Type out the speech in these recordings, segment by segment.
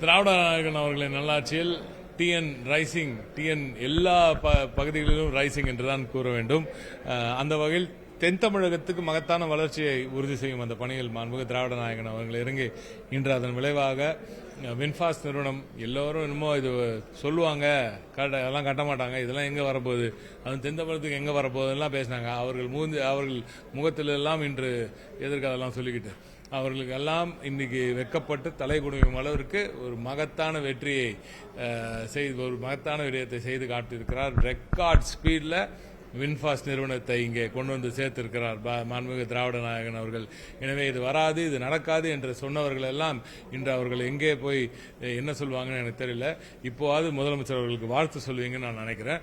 திராவிட நாயகன் அவர்களின் நல்லாட்சியில் TN rising TN எல்லா ப- பகுதிகளிலும் ரைசிங் என்றுதான் கூற வேண்டும். அந்த வகையில் தென் தமிழகத்துக்கு மகத்தான வளர்ச்சியை உறுதி செய்யும் அந்த பணியில் மாண்புக திராவிட நாயகன் அவர்கள் இறங்கி இன்று அதன் விளைவாக அஹ், வின்ஃபாஸ்ட் நிறுவனம் எல்லோரும் என்னமோ இது சொல்லுவாங்க கட்ட அதெல்லாம் கட்ட மாட்டாங்க இதெல்லாம் எங்கே வரப்போகுது? அது தென் தமிழகத்துக்கு எங்கே வரப்போகுதுலாம் பேசினாங்க. அவர்கள் மூந்து அவர்கள் முகத்தில் எல்லாம் இன்று எதிர்காலெல்லாம் சொல்லிக்கிட்டு அவர்களுக்கு எல்லாம் இன்னைக்கு வெக்கப்பட்டு தலை குனியும் அளவிற்கு ஒரு மகத்தான வெற்றியை செய்து ஒரு மகத்தான விடயத்தை செய்து காட்டியிருக்கிறார். ரெக்கார்ட் ஸ்பீடில் வின்ஃபாஸ்ட் நிறுவனத்தை இங்கே கொண்டு வந்து சேர்த்திருக்கிறார் பா- மாண்புமிகு திராவிட நாயகன் அவர்கள். எனவே இது வராது இது நடக்காது என்று சொன்னவர்கள் எல்லாம் இன்று அவர்கள் எங்கே போய் என்ன சொல்லுவாங்கன்னு எனக்கு தெரியல. இப்போவாது முதலமைச்சர் அவர்களுக்கு வாழ்த்து சொல்லுவீங்கன்னு நான் நினைக்கிறேன்.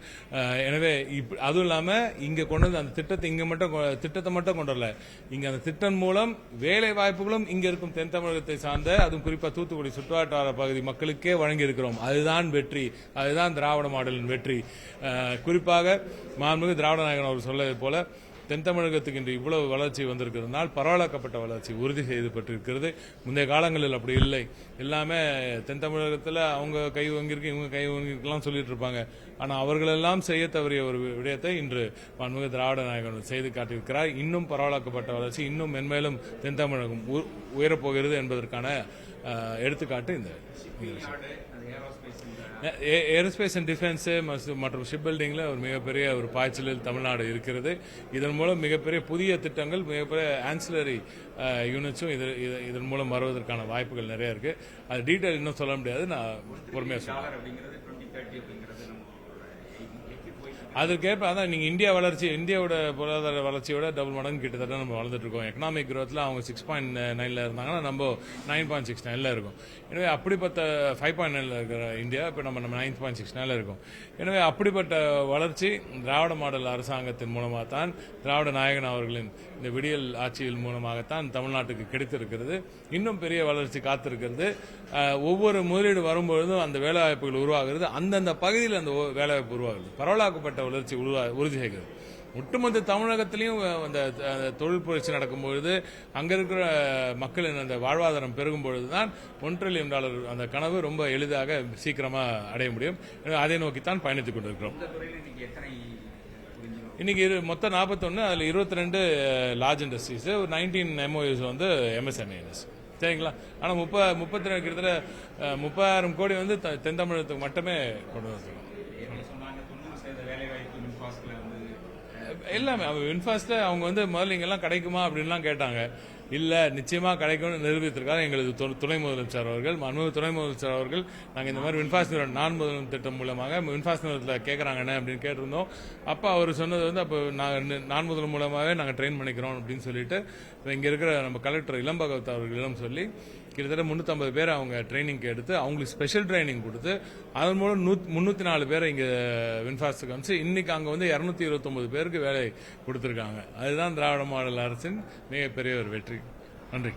எனவே இப் அதுவும் இல்லாமல் இங்கே கொண்டு வந்து அந்த திட்டத்தை இங்கே மட்டும் கொ- திட்டத்தை மட்டும் கொண்டு வரல. இங்கே அந்த திட்டம் மூலம் வேலை வாய்ப்புகளும் இங்கே இருக்கும் தென் தமிழகத்தை சார்ந்த அதுவும் குறிப்பாக தூத்துக்குடி சுற்றுவட்டார பகுதி மக்களுக்கே வழங்கியிருக்கிறோம். அதுதான் வெற்றி அதுதான் திராவிட மாடலின் வெற்றி. குறிப்பாக மாண்புமிகு திராவிட நாயகன் அவர் சொல்லது போல தென் தமிழகத்துக்கு இன்று இவ்வளவு வளர்ச்சி வந்திருக்கிறதுனால் பரவலாக்கப்பட்ட வளர்ச்சி உறுதி செய்யப்பட்டிருக்கிறது முந்தைய காலங்களில் அப்படி இல்லை. எல்லாமே தென் தமிழகத்தில் அவங்க கை வாங்கியிருக்கு இவங்க கை வாங்கியிருக்கலாம் சொல்லிட்டு இருப்பாங்க. ஆனால் அவர்களெல்லாம் செய்ய தவறிய ஒரு விடயத்தை இன்று பன்முக திராவிட நாயகன் செய்து காட்டியிருக்கிறார். இன்னும் பரவலாக்கப்பட்ட வளர்ச்சி இன்னும் மென்மேலும் தென் தமிழகம் உயரப்போகிறது என்பதற்கான எடுத்துக்காட்டு இந்த ஏரோஸ்பேஸ் அண்ட் டிஃபென்ஸ் மற்றும் ஷிப் பில்டிங்ல ஒரு மிகப்பெரிய ஒரு பாய்ச்சலில் தமிழ்நாடு இருக்கிறது. இதன் மூலம் மிகப்பெரிய புதிய திட்டங்கள் மிகப்பெரிய ஆன்சிலரி யூனிட்ஸும் இது இது- இதன் மூலம் வருவதற்கான வாய்ப்புகள் நிறைய இருக்கு. அது டீட்டெயில் இன்னும் சொல்ல முடியாது. நான் பொறுமையா சொல்றேன். அதுக்கேற்ப அதான் நீங்க இந்தியா வளர்ச்சி இந்தியாவோட பொருளாதார வளர்ச்சியோட டபுள் மடங்கு கிட்டத்தட்ட நம்ம வளர்ந்துட்டு இருக்கோம். எக்கனாமிக் growthல அவங்க சிக்ஸ் பாயிண்ட் நைன்ல இருந்தாங்கன்னா நம்ம நைன் பாயிண்ட் சிக்ஸ் நைன்ல இருக்கும். எனவே அப்படிப்பட்ட ஃபைவ் பாயிண்ட் நைன்ல இருக்கிற இந்தியா இப்போ நம்ம நம்ம நைன் பாயிண்ட் சிக்ஸ் நைன்ல இருக்கும். எனவே அப்படிப்பட்ட வளர்ச்சி திராவிட மாடல் அரசாங்கத்தின் மூலமாக தான் திராவிட நாயகன் அவர்களின் இந்த விடியல் ஆட்சியின் மூலமாகத்தான் தமிழ்நாட்டுக்கு கிடைத்திருக்கிறது. இன்னும் பெரிய வளர்ச்சி காத்திருக்கிறது. ஒவ்வொரு முதலீடு வரும்பொழுதும் அந்த வேலைவாய்ப்புகள் உருவாகிறது. அந்தந்த பகுதியில் அந்த வேலைவாய்ப்பு உருவாகுது பரவலாக்கப்பட்ட வளர்ச்சி உருவா- உறுதி செய்கிறது. ஒட்டுமொத்த தமிழகத்திலையும் அந்த தொழில் புரட்சி நடக்கும்பொழுது அங்க இருக்கிற மக்களின் அந்த வாழ்வாதாரம் பெருகும் பொழுதுதான் ஒன் ட்ரில்லியன் டாலர் அந்த கனவு ரொம்ப எளிதாக சீக்கிரமா அடைய முடியும். அதை நோக்கித்தான் பயணித்துக் கொண்டிருக்கிறோம். இன்னைக்கு இரு- மொத்தம் 41 அதுல இருபத்தி ரெண்டு லார்ஜ் இண்டஸ்ட்ரீஸ் ஒரு நைன்டீன் எம்ஓஎஸ் வந்து எம்எஸ்எம்ஏஎஸ் சரிங்களா? ஆனா முப்ப முப்பத்தி ரெண்டு கிட்டத்தட்ட முப்பதாயிரம் கோடி வந்து தென் தமிழகத்துக்கு மட்டுமே கொண்டு வந்திருக்கோம். வந்து எல்லாமே. அவங்க இன்ஃபாஸ்ட்ல அவங்க வந்து முதல்ல இங்கெல்லாம் கிடைக்குமா அப்படின்லாம் கேட்டாங்க. இல்ல நிச்சயமா கிடைக்கும்னு நிரூபித்திருக்காரு எங்களது துணை முதலமைச்சர் அவர்கள் மன்மோக துணை முதலமைச்சர் அவர்கள். நாங்கள் இந்த மாதிரி வின்ஃபாஸ்ட் நிறுவனம் நான் முதல் திட்டம் மூலமாக வின்ஃபாஸ்ட் நிறுவனத்தில் கேட்கறாங்கன்னு அப்படின்னு கேட்டிருந்தோம். அப்போ அவர் சொன்னது வந்து அப்போ நாங்கள் நான் முதல் மூலமாகவே நாங்கள் ட்ரெயின் பண்ணிக்கிறோம் அப்படின்னு சொல்லிட்டு இங்கே இருக்கிற நம்ம கலெக்டர் இளம்பகவத் அவர்களிடம் சொல்லி கிட்டத்தட்ட முந்நூற்றம்பது பேர் அவங்க ட்ரைனிங்க்கு எடுத்து அவங்களுக்கு ஸ்பெஷல் ட்ரைனிங் கொடுத்து அதன் மூலம் முன்னூத்தி நாலு பேரை இங்க வின்ஃபாஸ்ட்டுக்கு அமிச்சு இன்னைக்கு அங்க வந்து இருநூத்தி இருபத்தொன்பது பேருக்கு வேலை கொடுத்துருக்காங்க. அதுதான் திராவிட மாடல் அரசின் மிகப்பெரிய ஒரு வெற்றி. நன்றி.